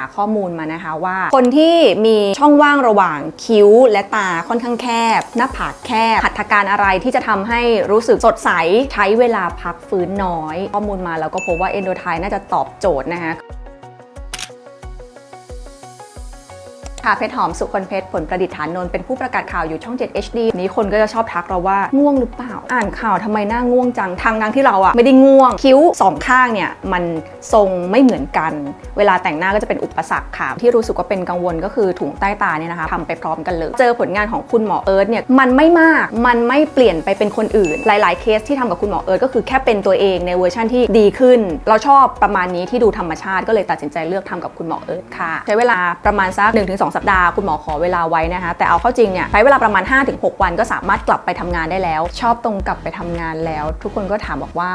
าข้อมูลมานะคะว่า คนที่มีช่องว่างระหว่างคิ้วและตาค่อนข้างแคบ หน้าผากแคบหัตถการอะไรที่จะทำให้รู้สึกสดใส ใช้เวลาพักฟื้นน้อย ข้อมูลมาแล้วก็พบว่าเอนโดไทน่าจะตอบโจทย์นะคะ ค่ะเพชรหอมสุคนเพชรผลประดิษฐานนนท์เป็นผู้ประกาศข่าวอยู่ช่อง 7 HD นี้คนก็จะชอบทักเราว่าง่วงหรือเปล่า อ่านข่าวทำไมหน้าง่วงจังทางทางที่เราอะไม่ได้ง่วง คิ้วสองข้างเนี่ยมันทรงไม่เหมือนกัน เวลาแต่งหน้าก็จะเป็นอุปสรรคค่ะที่รู้สึกว่าเป็นกังวลก็คือถุงใต้ตาเนี่ยนะคะทำไปพร้อมกันเลย เจอผลงานของคุณหมอเอิร์ธเนี่ยมันไม่มากมันไม่เปลี่ยนไปเป็นคนอื่น หลาย ๆ เคสที่ทำกับคุณหมอเอิร์ธก็คือแค่เป็นตัวเองในเวอร์ชันที่ดีขึ้น เราชอบประมาณนี้ที่ดูธรรมชาติก็เลยตัดสินใจเลือกทำกับคุณหมอเอิร์ธค่ะ ใช้เวลาประมาณสัก1-2สัปดาห์คุณหมอขอเวลาไว้นะคะแต่เอาเข้าจริงเนี่ยใช้เวลาประมาณ 5-6 วันก็สามารถกลับไปทำงานได้แล้ว ชอบตรงกลับไปทำงานแล้ว ทุกคนก็ถามบอกว่า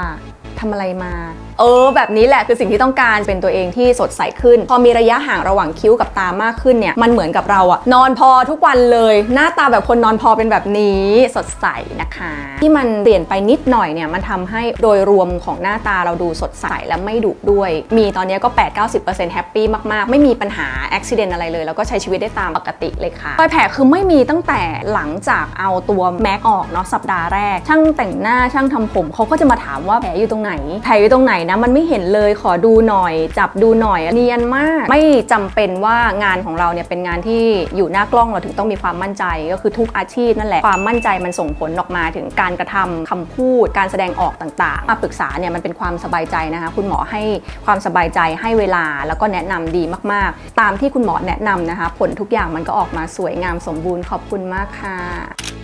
ทำอะไรมา เออ แบบนี้แหละคือสิ่งที่ต้องการเป็นตัวเองที่สดใสขึ้น พอมีระยะห่างระหว่างคิ้วกับตามากขึ้นเนี่ยมันเหมือนกับเราอะนอนพอทุกวันเลย หน้าตาแบบคนนอนพอเป็นแบบนี้สดใสนะคะ ที่มันเปลี่ยนไปนิดหน่อยเนี่ยมันทำให้โดยรวมของหน้าตาเราดูสดใสและไม่ดุด้วย มีตอนนี้ก็ 8-90%แฮปปี้มากๆ ไม่มีปัญหาอุบิเหตุอะไรเลย แล้วก็ใช้ชีวิตได้ตามปกติเลยค่ะรอยแผลคือไม่มีตั้งแต่หลังจากเอาตัวแม็กออกเนาะสัปดาห์แรก ช่างแต่งหน้าช่างทำผมเขาก็จะมาถามว่าแผลอยู่ตรงไหนแผลอยู่ตรงไหนนะมันไม่เห็นเลยขอดูหน่อย จับดูหน่อยเนียนมาก ไม่จำเป็นว่างานของเราเนี่ยเป็นงานที่อยู่หน้ากล้องเราถึงต้องมีความมั่นใจก็คือทุกอาชีพนั่นแหละความมั่นใจมันส่งผลออกมาถึงการกระทำคำพูด การแสดงออกต่างๆมาปรึกษาเนี่ยมันเป็นความสบายใจนะคะคุณหมอให้ความสบายใจให้เวลาแล้วก็แนะนำดีมากๆ ตามที่คุณหมอแนะนำนะคะ ผลทุกอย่างมันก็ออกมาสวยงามสมบูรณ์ขอบคุณมากค่ะ